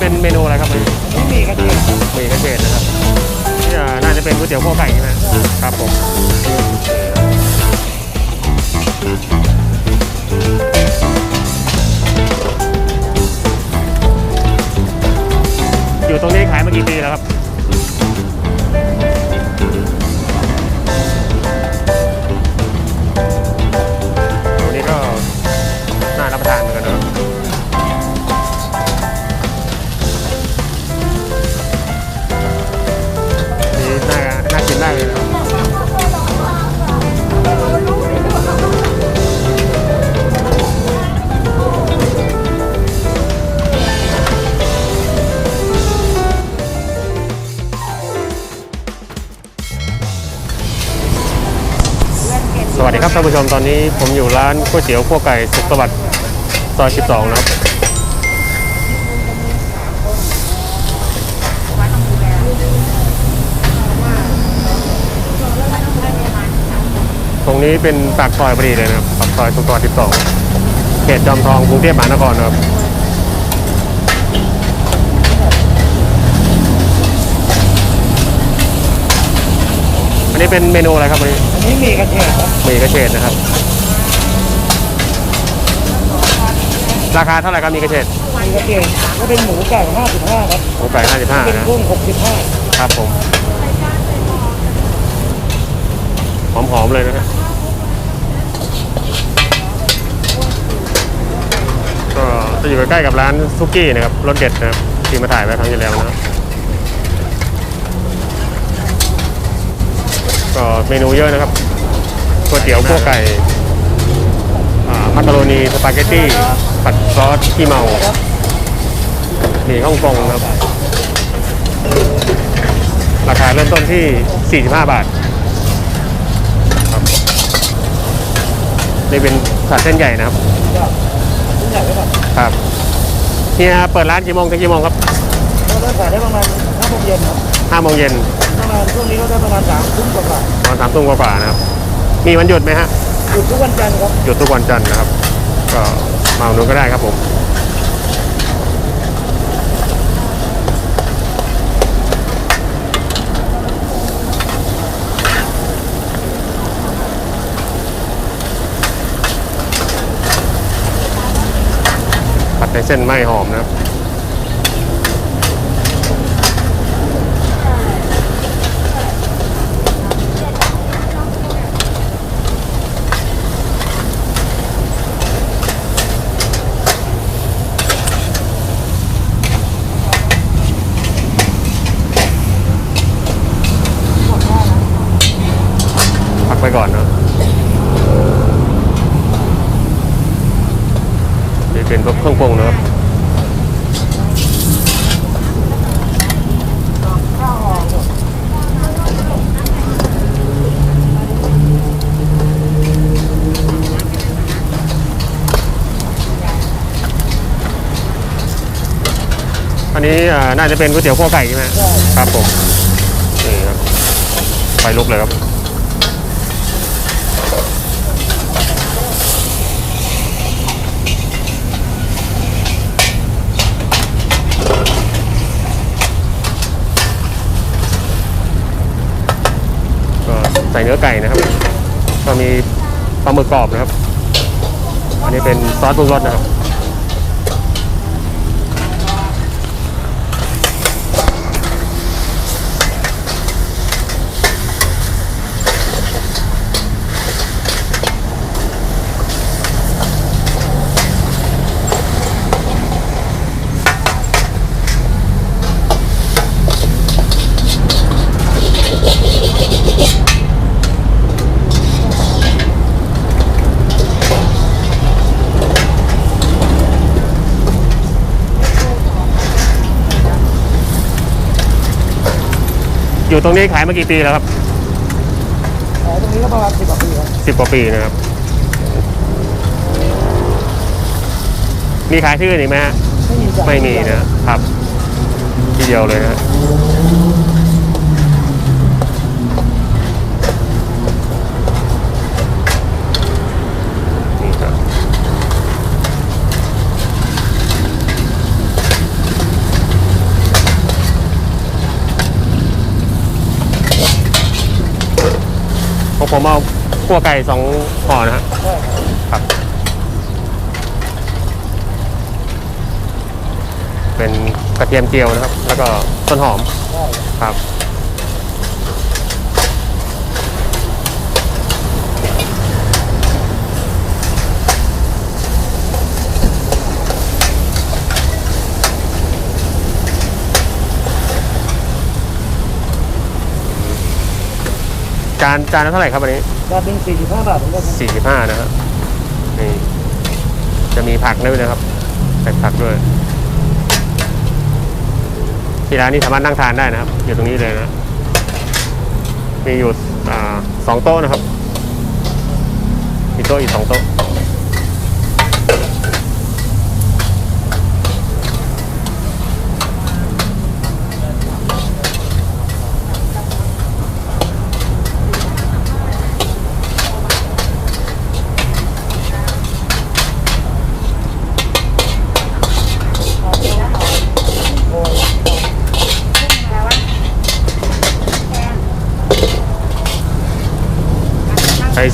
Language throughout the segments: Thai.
เป็นเมนูอะไรครับวันนี้นี่มีกระเทียมครับหมีกระเฉดนะครับนี่อ่าน่าจะเป็นก๋วยเตี๋ยวขั้วไก่ใช่ไหมครับผมอยู่ตรงนี้ขายมากี่ปีแล้วครับ ครับท่านผู้ชมตอนนี้ผมอยู่ร้านก๋วยเตี๋ยวขั้วไก่สุขสวัสดิ์ซอย 12 นะครับ ตรงนี้เป็นปากซอยพอดีเลยนะครับปากซอยสุขสวัสดิ์ 12 เขตจอมทองกรุงเทพมหานครนะครับ นนี้เป็นเมนูอะไรครับวันนี้อันนี้มีกระเทียมครับหมีกระเฉดนะครับ ราคาเท่าไหร่ครับหมีกระเฉดมีกระเทียมก็เป็นหมูไก่55ครับหมูไก่55เป็นนะกุ้ง65ครับผมหอมๆเลยนะฮะก็จะอยู่ใกล้ๆกับร้านซุกี้นะครับรสเด็ดนะครับที่มาถ่ายไว้ครั้งที่แล้วนะครับ ก็เมนูเยอะนะครับก๋วยเตี๋ยวพวกไก่อ่ามักกะโรนีสปาเกตตี้ผัดซอสขี้เมาหมี่ฮ่องกงนะครับ ราคาเริ่มต้นที่ 45 บาทครับนี่เป็นผัดเส้นใหญ่นะครับทุกอย่างเลยครับครับเฮียเปิดร้านกี่โมงถึงกี่โมงครับก็ได้ขายได้ประมาณ5โมงเย็นครับ5โมงเย็นประ มาณช่วงนี้ก็ได้ประมาณ3ทุ่มกว่าตอนสามทุ่มกว่าๆนะครับ มีวันหยุดไหมฮะ ๆหยุดทุกวันจันทร์ครับ หยุดทุกวันจันทร์นะครับ ก็มาอุดหนุนก็ได้ครับผม ผัดในเส้นไม่หอมนะครับ พักไปก่อนเนอะนี่ เป็นพวกเครื่องปรุงนะครับอันนี้น่าจะเป็นก๋วยเตี๋ยวขั้วไก่ใช่ไหมครับผมนี่ครับไฟลุกเลยครับ ก็ใส่เนื้อไก่นะครับ ก็มีปลาหมึกกรอบนะครับ อันนี้เป็นซอสปรุงรสนะครับ อยู่ตรงนี้ขายมากี่ปีแล้วครับขายตรงนี้ก็ประมาณ10กว่าปีครับสิบกว่าปีนะครับ มีขายที่อื่นอีกไหมฮะ ไม่มีจ้ะไม่มีนะครับ ที่เดียวเลยนะฮะนี่ครับ ผมเอาขั่วไก่สองห่อนะฮะครับ เป็นกระเทียมเจียวนะครับ แล้วก็ต้นหอมครับ จานจานละเท่าไหร่ครับวันนี้จานหนึ่งสี่สิบห้าบาทเหมือนกันครับสี่สิบห้านะครับนี่จะมีผักด้วยนะครับใส่ผักด้วยที่ร้านนี้สามารถนั่งทานได้นะครับ อยู่ตรงนี้เลยนะ มีอยู่อ่าสองโต๊ะนะครับ มีโต๊ะอีกสองโต๊ะ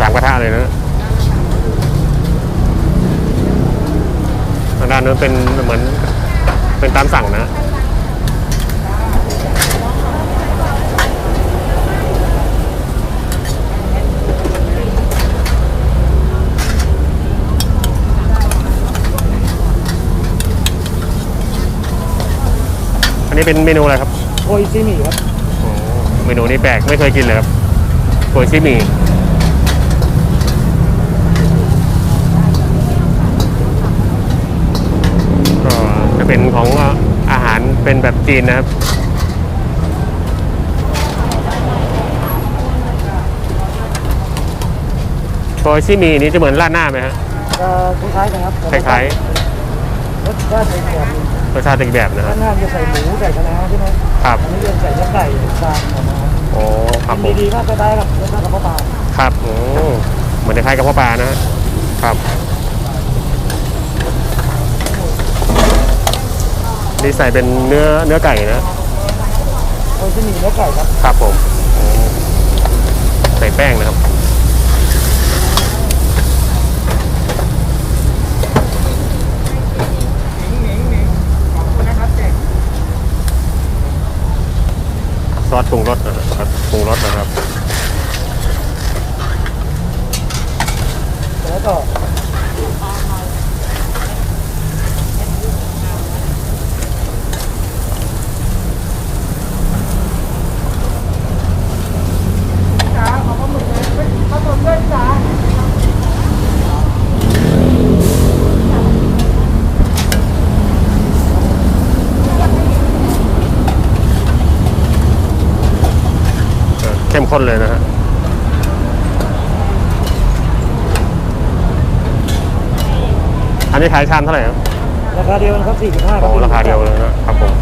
สามกระทะเลยนะทางด้านนู้นเป็นเหมือนเป็นตามสั่งนะอันนี้เป็นเมนูอะไรครับโอยซีหมี่ครับโอ้เมนูนี้แปลกไม่เคยกินเลยครับโกยซิหมี ของอาหารเป็นแบบจีนนะครับโกยซิหมีนี้จะเหมือนราดหน้าไหมฮะจะคล้ายๆกันครับคล้ายรสชาติเป็นแบบนึงๆรสชาติอีกแบบนะคข้ารับงหน้าจะใส่หมูใส่คะน้าใช่ไหมครับอันนี้จะใส่เนื้อไก่ตามของนะครับโอ้ครับผมดีๆมากก็ได้ครับรสชาติกระเพาะปลาครับโอ้เหมือนคล้ายๆกับพ่อปลานะฮะครับ นี่ใส่เป็นเนื้อเนื้อไก่นะโอยซีหมี่เนื้อไก่ครับ ครับผมโอ้ใส่แป้งนะครับ ซอสปรุงรสนะครับปรุงรสนะครับ แล้วก็ เข้มข้นเลยนะฮะอันนี้ขายชามเท่าไหร่ครับราคาเดียวกันครับ45โอ้ราคาเดียวเลยนะครับผม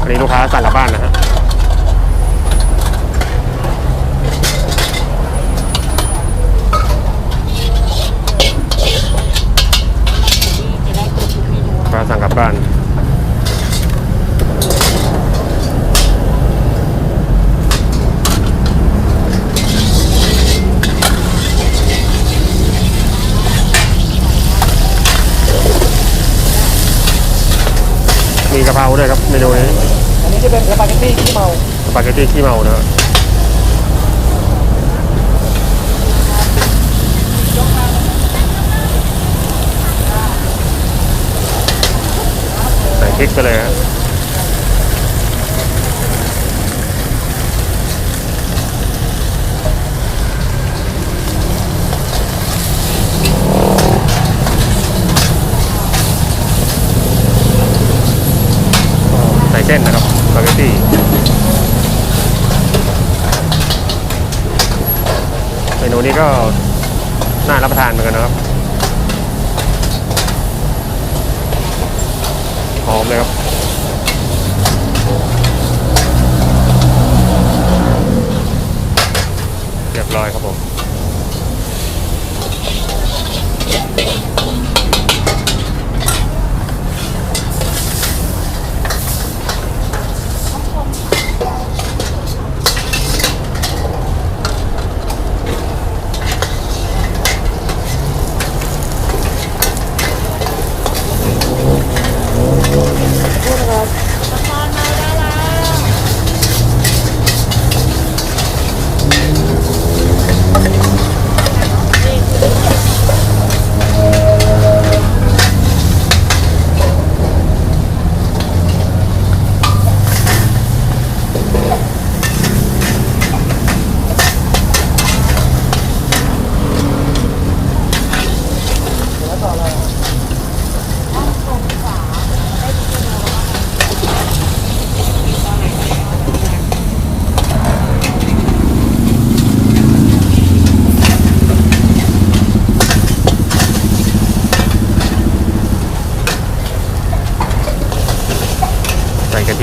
อันนี้ลูกค้าสั่งกลับบ้านนะฮะลูกค้าสั่งกลับบ้าน มี กะเพราด้วยครับเมนูนี้อันนี้จะเป็นสปาเกตตี้ขี้เมาสปาเกตตี้ขี้เมานะฮะใส่พริกไปเลยฮะใส่เส้นนะครับสปาเกตตี้เมนูนี้ก็น่ารับประทานเหมือนกันนะครับหอมเลยครับเรียบร้อยครับผม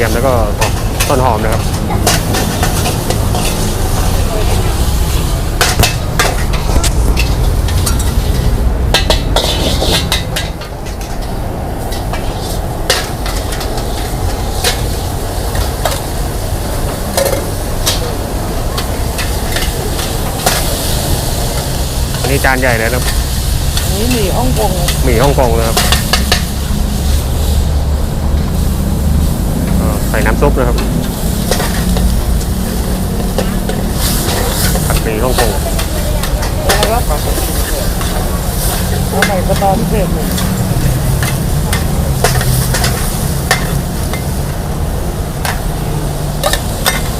ส แล้วก็ต้นหอมนะครับ อันนี้จานใหญ่เลยนะครับอันนี้หมี่ฮ่องกงหมี่ฮ่องกงนะครับอ่าใส่น้ำซุปนะครับผัดหมี่ฮ่องกงนะครับเอาใหม่สตอพิเศษหนึ่ง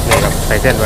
นี่ครับใส่เส้นไป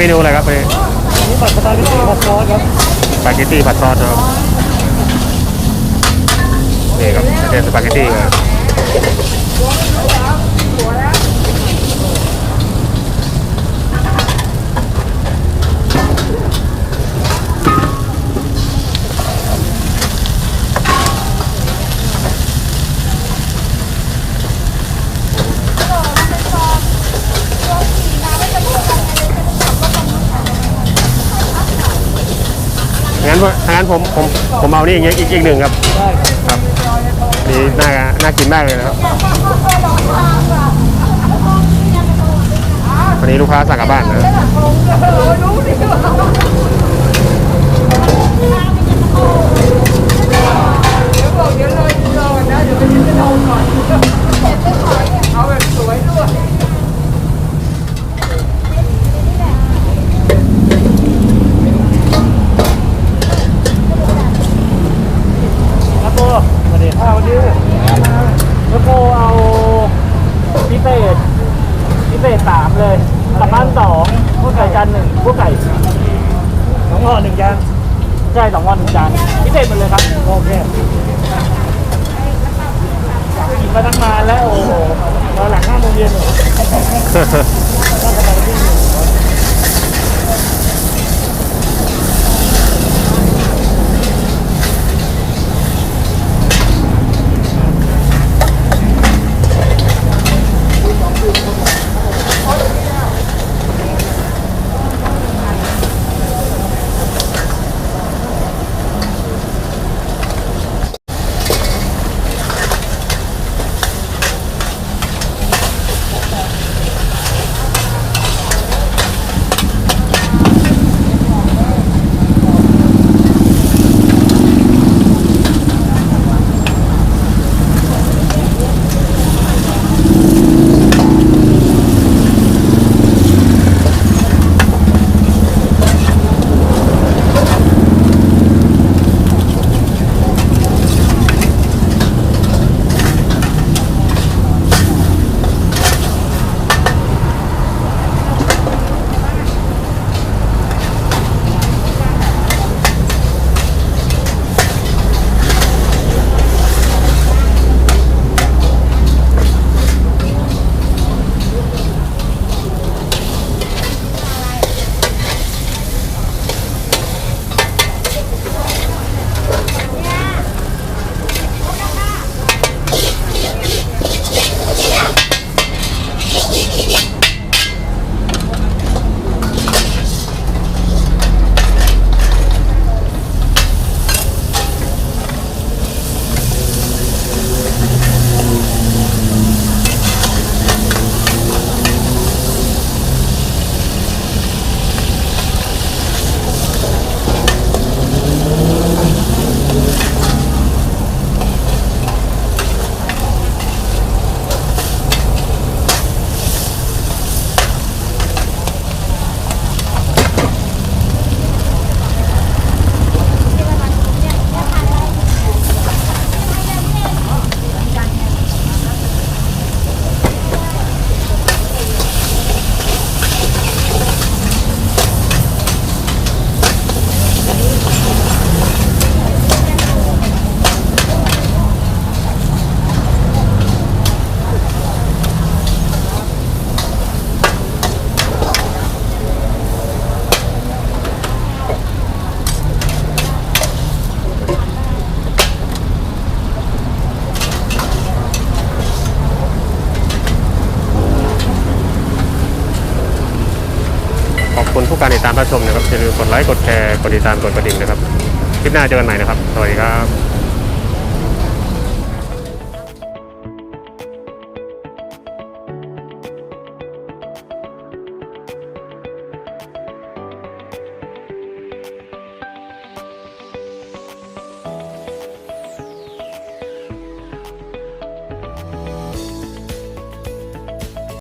เมนูอะไรครับอันนี้อันนี้ผัดสตอพิเศษผัดซอสครับสปาเกตตี้ผัดซอสครับนี่ครับเป็นสปาเกตตี้ครับ งั้นว่างั้นผมผมผมเอานี่อีกอีกอีกหนึ่งครับได้ครับครับนี่น่าน่ากินมากเลยนะครับวันนี้ลูกค้าสั่งกลับบ้านนะ แล้วโบ มาดิข้าวันนี้แล้วโบเอาพิเศษพิเศษสามเลยกลับบ้านสองพวกไก่จานหนึ่งพวกไก่สองห่อหนึ่งจานใช่สองห่อหนึ่งจานพิเศษหมดเลยครับโอเคกินมาตั้งนานแล้วโอ้โหตอนหลังห้าโมงเย็นเหรอ คุณผู้การติดตามรับชมนะครับอย่าลืมกดไลค์กดแชร์กดติดตามกดกระดิ่งนะครับคลิปหน้าเจอกันใหม่นะครับสวัสดีครับ